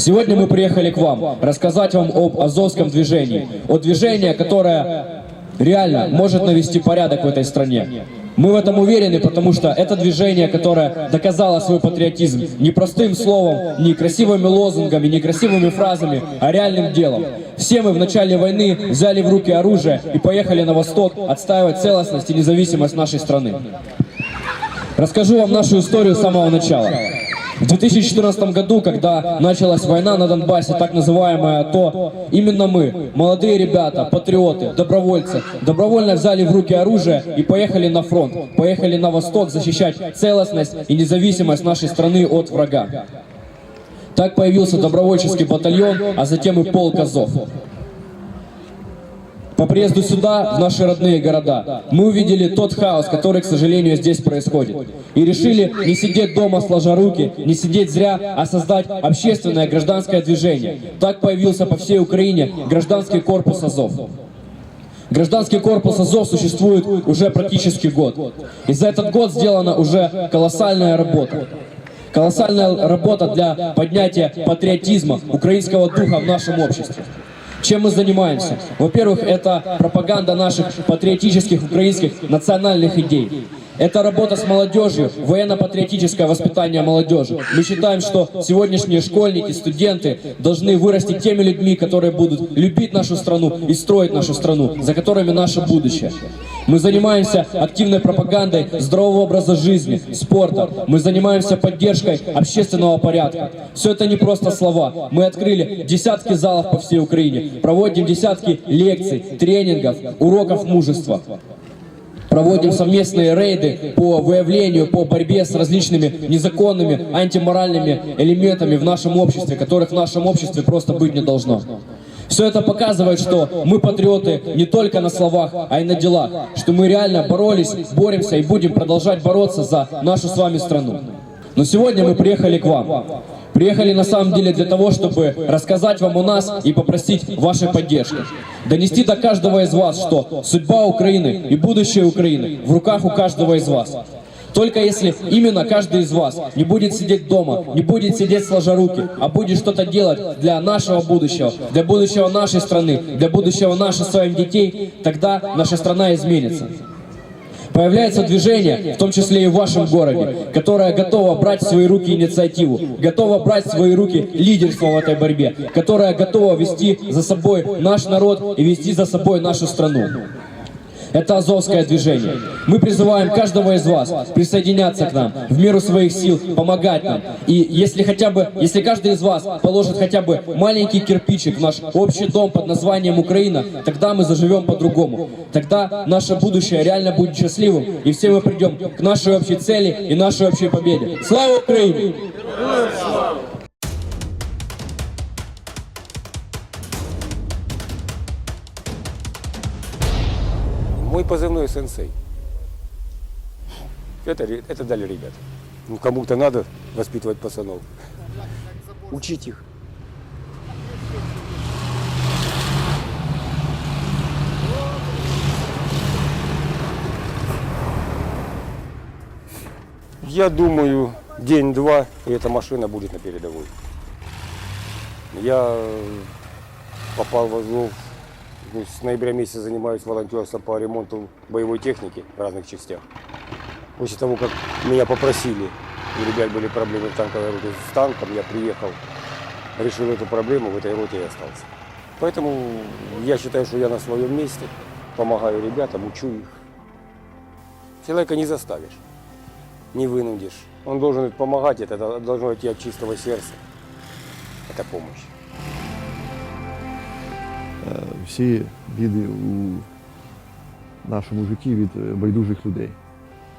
Сегодня мы приехали к вам рассказать вам об Азовском движении, о движении, которое реально может навести порядок в этой стране. Мы в этом уверены, потому что это движение, которое доказало свой патриотизм не простым словом, не красивыми лозунгами, не красивыми фразами, а реальным делом. Все мы в начале войны взяли в руки оружие и поехали на восток отстаивать целостность и независимость нашей страны. Расскажу вам нашу историю с самого начала. В 2014 году, когда началась война на Донбассе, так называемая АТО, именно мы, молодые ребята, патриоты, добровольцы, добровольно взяли в руки оружие и поехали на фронт, поехали на восток защищать целостность и независимость нашей страны от врага. Так появился добровольческий батальон, а затем и полк Азов. По приезду сюда, в наши родные города, мы увидели тот хаос, который, к сожалению, здесь происходит. И решили не сидеть дома сложа руки, не сидеть зря, а создать общественное гражданское движение. Так появился по всей Украине гражданский корпус Азов. Гражданский корпус Азов существует уже практически год. И за этот год сделана уже колоссальная работа. Колоссальная работа для поднятия патриотизма, украинского духа в нашем обществе. Чем мы занимаемся? Во-первых, это пропаганда наших патриотических украинских национальных идей. Это работа с молодежью, военно-патриотическое воспитание молодежи. Мы считаем, что сегодняшние школьники, студенты должны вырасти теми людьми, которые будут любить нашу страну и строить нашу страну, за которыми наше будущее. Мы занимаемся активной пропагандой здорового образа жизни, спорта. Мы занимаемся поддержкой общественного порядка. Все это не просто слова. Мы открыли десятки залов по всей Украине, проводим десятки лекций, тренингов, уроков мужества. Проводим совместные рейды по выявлению, по борьбе с различными незаконными, антиморальными элементами в нашем обществе, которых в нашем обществе просто быть не должно. Все это показывает, что мы патриоты не только на словах, а и на делах, что мы реально боролись, боремся и будем продолжать бороться за нашу с вами страну. Но сегодня мы приехали к вам. Приехали на самом деле для того, чтобы рассказать вам о нас и попросить вашей поддержки. Донести до каждого из вас, что судьба Украины и будущее Украины в руках у каждого из вас. Только если именно каждый из вас не будет сидеть дома, не будет сидеть сложа руки, а будет что-то делать для нашего будущего, для будущего нашей страны, для будущего наших с вами детей, тогда наша страна изменится. Появляется движение, в том числе и в вашем городе, которое готово брать в свои руки инициативу, готово брать в свои руки лидерство в этой борьбе, которое готово вести за собой наш народ и вести за собой нашу страну. Это Азовское движение. Мы призываем каждого из вас присоединяться к нам в меру своих сил, помогать нам. И если хотя бы, если каждый из вас положит хотя бы маленький кирпичик в наш общий дом под названием Украина, тогда мы заживем по-другому. Тогда наше будущее реально будет счастливым, и все мы придем к нашей общей цели и нашей общей победе. Слава Украине! Мой позывной сенсей. Это, это дали ребята. Ну, кому-то надо воспитывать пацанов. Учить их. Я думаю, день-два, и эта машина будет на передовой. Я попал в Азов ну, с ноября месяца занимаюсь волонтерством по ремонту боевой техники в разных частях. После того, как меня попросили, у ребят были проблемы в танковой роте с танком, я приехал, решил эту проблему, в этой роте и остался. Поэтому я считаю, что я на своем месте, помогаю ребятам, учу их. Человека не заставишь, не вынудишь. Он должен помогать, это должно идти от чистого сердца. Это помощь. Е, всі біди у нашому житті від е, байдужих людей.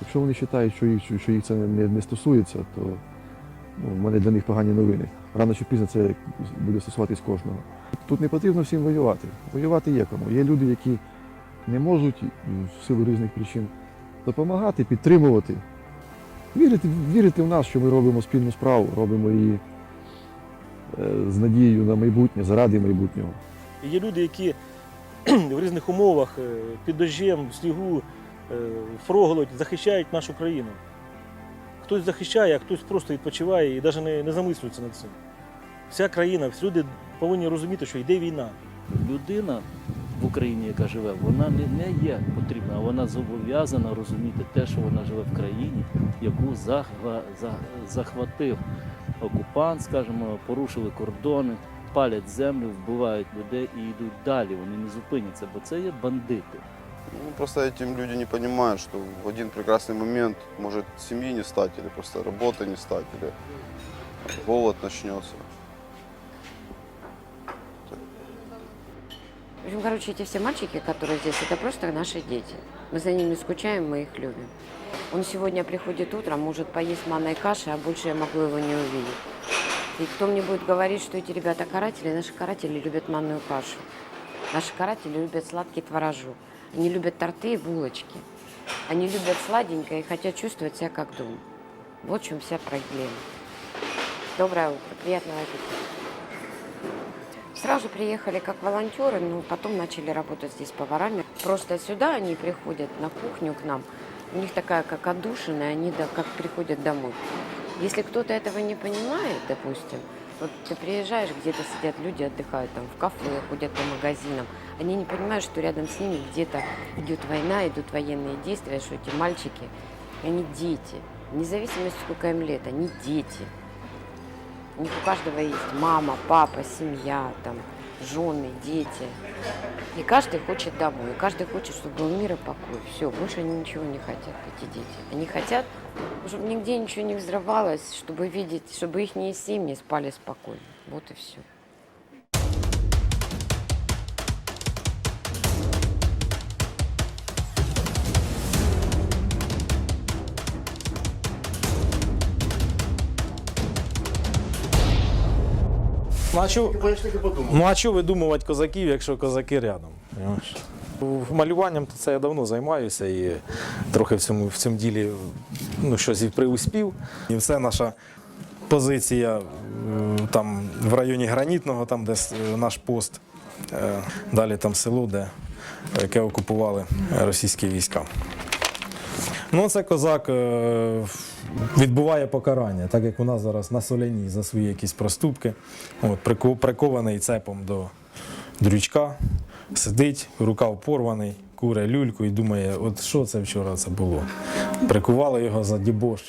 Якщо вони вважають, що їх, що їх це не, не стосується, то ну, в мене для них погані новини. Рано чи пізно це буде стосуватись кожного. Тут не потрібно всім воювати. Воювати є кому. Є люди, які не можуть в силу різних причин допомагати, підтримувати, вірити, вірити в нас, що ми робимо спільну справу, робимо її е, з надією на майбутнє, заради майбутнього. Є люди, які в різних умовах е, під дощем, снігу, е, фроголодь захищають нашу країну. Хтось захищає, а хтось просто відпочиває і навіть не, не замислюється над цим. вся країна, всі люди повинні розуміти, що йде війна. людина в Україні, яка живе, вона не, є потрібна, вона зобов'язана розуміти те, що вона живе в країні, яку захва, за, захватив окупант, скажімо, порушили кордони, палять землю, вбивають людей і йдуть далі. Вони не зупиняться, бо це є бандити. Ну, просто этим люди не понимают, что в один прекрасный момент может семьи не стать, или просто работы не стать, или голод начнется. В общем, короче, эти все мальчики, которые здесь, это просто наши дети. Мы за ними скучаем, мы их любим. Он сегодня приходит утром, может поесть манной каши, а больше я могу его не увидеть. И кто мне будет говорить, что эти ребята каратели, наши каратели любят манную кашу. Наши каратели любят сладкий творожок. Они любят торты и булочки. Они любят сладенькое и хотят чувствовать себя как дома. Вот в чем вся проблема. Доброе утро, приятного аппетита. Сразу приехали как волонтеры, но потом начали работать здесь поварами. Просто сюда они приходят на кухню к нам. У них такая как отдушина, и они да, как приходят домой. Если кто-то этого не понимает, допустим, вот ты приезжаешь, где-то сидят люди, отдыхают там в кафе, ходят по магазинам. Они не понимают, что рядом с ними где-то идет война, идут военные действия, что эти мальчики, они дети. Вне зависимости, сколько им лет, они дети. У них у каждого есть мама, папа, семья, там, жены, дети. И каждый хочет домой, и каждый хочет, чтобы был мир и покой. Все, больше они ничего не хотят, эти дети. Они хотят, чтобы нигде ничего не взрывалось, чтобы видеть, чтобы их семьи спали спокойно. Вот и все. Ну а чого, ну, а чого видумувати козаків, якщо козаки рядом? Понимаєш? Малюванням то це я давно займаюся і трохи в цьому, в цьому ділі ну, щось і приуспів. І все наша позиція е, там в районі Гранітного, там де наш пост, е, далі там село, де, яке окупували російські війська. Ну, це козак е, відбуває покарання, так як у нас зараз на соляній за свої якісь проступки. От, прикований цепом до дрючка, сидить, рукав порваний, куре люльку і думає, от що це вчора це було. Прикували його за дібош.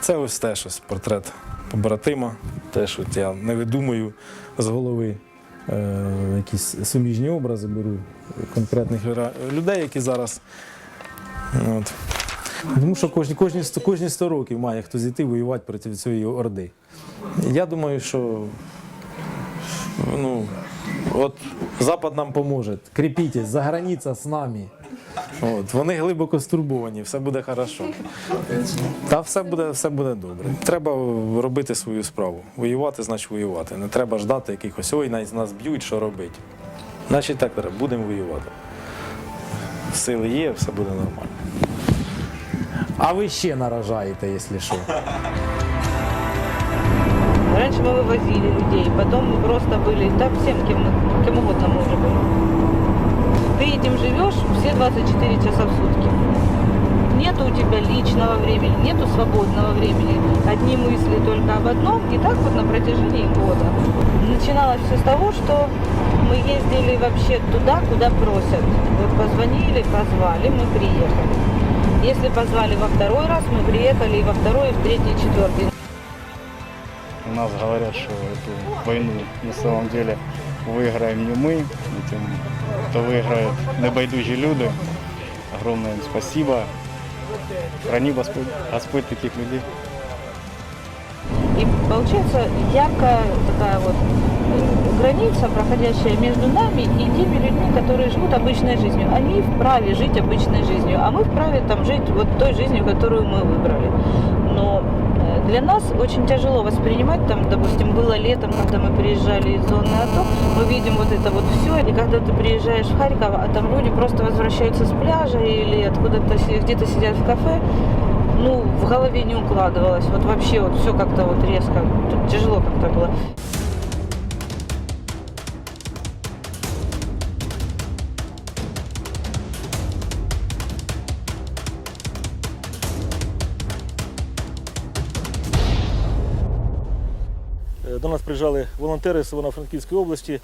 Це ось теж ось портрет побратима. Теж от я не видумую з голови. Е, якісь суміжні образи беру конкретних людей, які зараз От. Тому що кожні, кожні, кожні 100 років має хтось іти воювати проти цієї орди. Я думаю, що ну, от Запад нам поможе. Кріпітесь, за границя з нами. От, вони глибоко стурбовані, все буде хорошо. Та все буде, все буде добре. Треба робити свою справу. Воювати, значить воювати. Не треба ждати якихось, ой, нас нас б'ють, що робити. Значить так треба, будемо воювати. Сили є, все буде нормально. А ви ще наражаєте, якщо що. Раньше мы вывозили людей, потом мы просто были, да, всем, кем, кем угодно мы уже были. Ты этим живешь все 24 часа в сутки. Нету у тебя личного времени, нету свободного времени. Одни мысли только об одном, и так вот на протяжении года. Начиналось все с того, что мы ездили вообще туда, куда просят. Вот позвонили, позвали, мы приехали. Если позвали во второй раз, мы приехали и во второй, и в третий, и четвертый. У нас говорят, что эту войну на самом деле выиграем не мы, этим это выиграют небайдужі люди. Огромное им спасибо. Храни Господь, Господь таких людей. И получается яркая такая вот граница, проходящая между нами и теми людьми, которые живут обычной жизнью. Они вправе жить обычной жизнью, а мы вправе там жить вот той жизнью, которую мы выбрали. Но э, для нас очень тяжело воспринимать, там, допустим, было летом, когда мы приезжали из зоны АТО, мы видим вот это вот все, и когда ты приезжаешь в Харьков, а там люди просто возвращаются с пляжа или откуда-то где-то сидят в кафе, ну, в голове не укладывалось. Вот вообще вот все как-то вот резко. Тут тяжело как-то было. Е, До нас приїжджали волонтери з Івано-Франківської області,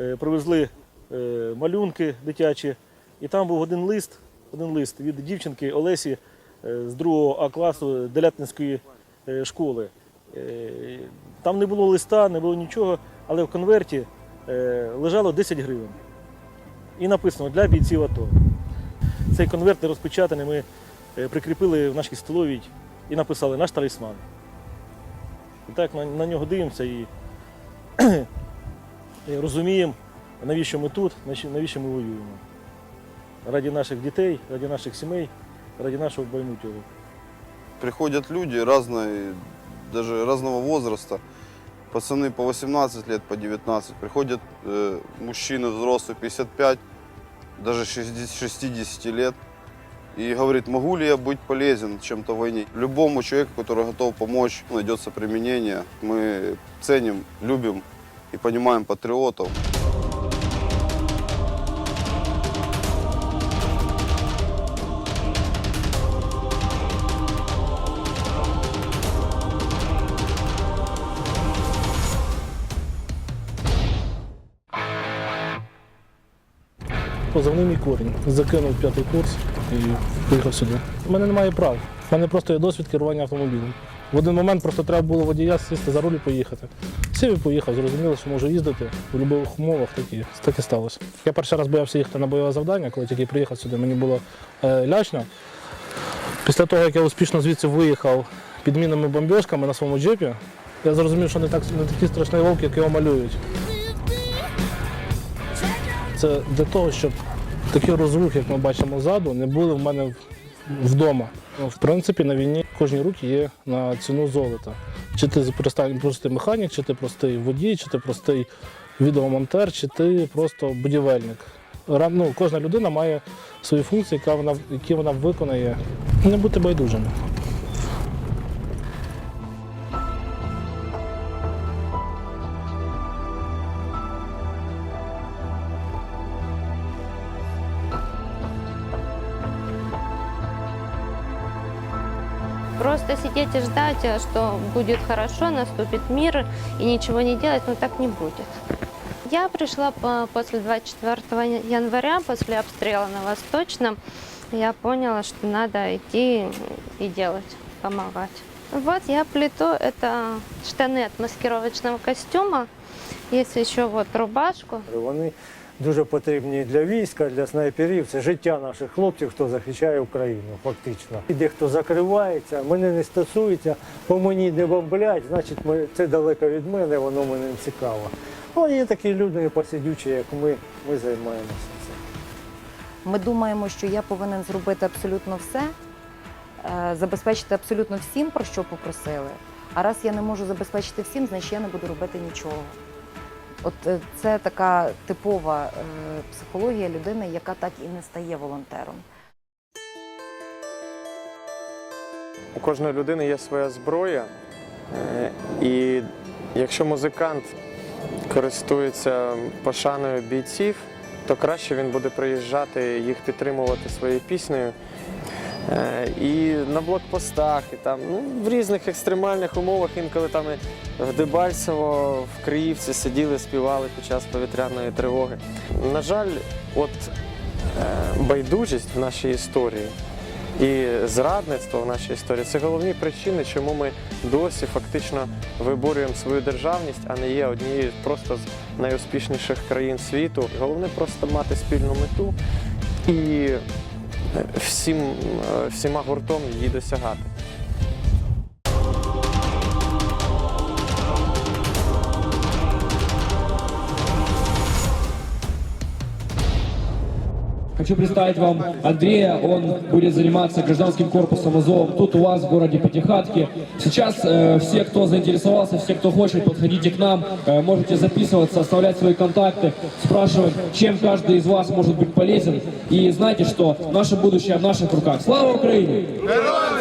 е, привезли е, малюнки дитячі. І там був один лист, один лист від дівчинки Олесі з 2 А класу Делятинської е, школи. Е, Там не було листа, не було нічого, але в конверті е, лежало 10 гривень. І написано для бійців АТО. Цей конверт не розпечатаний, ми е, прикріпили в нашій столовій і написали наш талісман. І так на, на нього дивимося і, і розуміємо, навіщо ми тут, навіщо ми воюємо. Раді наших дітей, раді наших сімей, раді нашого майбутнього. Приходят люди разной, даже разного возраста. Пацаны по 18 лет, по 19. Приходят э, мужчины взрослые, 55, даже 60, 60 лет. И говорит, могу ли я быть полезен чем-то в войне. Любому человеку, который готов помочь, найдется применение. Мы ценим, любим и понимаем патриотов. Позивний мій корінь. Закинув п'ятий курс і поїхав сюди. У мене немає прав. У мене просто є досвід керування автомобілем. В один момент просто треба було водія сісти за руль і поїхати. Сів і поїхав, зрозуміло, що можу їздити в будь-яких умовах, так і, так і сталося. Я перший раз боявся їхати на бойове завдання, коли тільки приїхав сюди, мені було е, лячно. Після того, як я успішно звідси виїхав під мінними бомбіжками на своєму джипі, я зрозумів, що не, так, не такий страшний вовк, як його малюють. Це для того, щоб такі розрух, як ми бачимо ззаду, не були в мене вдома. В принципі, на війні кожні руки є на ціну золота. Чи ти простий, простий механік, чи ти простий водій, чи ти простий відеомонтер, чи ти просто будівельник. Ну, кожна людина має свої функції, яка вона, які вона виконає. Не бути байдужими. Ждать, э, что будет хорошо, наступит мир и ничего не делать, ну так не будет. Я пришла по- после 24 января, после обстрела на Восточном. Я поняла, что надо идти и делать, помогать. Вот я плету, это штаны от маскировочного костюма. Есть еще вот рубашку. Вони дуже потрібні для війська, для снайперів. Це життя наших хлопців, хто захищає Україну, фактично. І дехто закривається, мене не стосується, по мені не бомблять, значить ми, це далеко від мене, воно мене не цікаво. Ну, є такі люди посидючі, як ми, ми займаємося цим. Ми думаємо, що я повинен зробити абсолютно все, е, забезпечити абсолютно всім, про що попросили. А раз я не можу забезпечити всім, значить я не буду робити нічого. От е, це така типова е, психологія людини, яка так і не стає волонтером. У кожної людини є своя зброя, е, і якщо музикант користується пошаною бійців, то краще він буде приїжджати їх підтримувати своєю піснею. Е, І на блокпостах, і там ну, в різних екстремальних умовах, інколи там і в Дебальцево, в Криївці сиділи, співали під час повітряної тривоги. На жаль, от е, байдужість в нашій історії і зрадництво в нашій історії це головні причини, чому ми досі фактично виборюємо свою державність, а не є однією просто з найуспішніших країн світу. Головне просто мати спільну мету і всім, е, всіма гуртом її досягати. Хочу представить вам Андрея, он будет заниматься гражданским корпусом Азовом тут у вас в городе Пятихатки. Сейчас э, все, кто заинтересовался, все, кто хочет, подходите к нам, Э, можете записываться, оставлять свои контакты, спрашивать, чем каждый из вас может быть полезен. И знайте, что наше будущее в наших руках. Слава Украине! Героям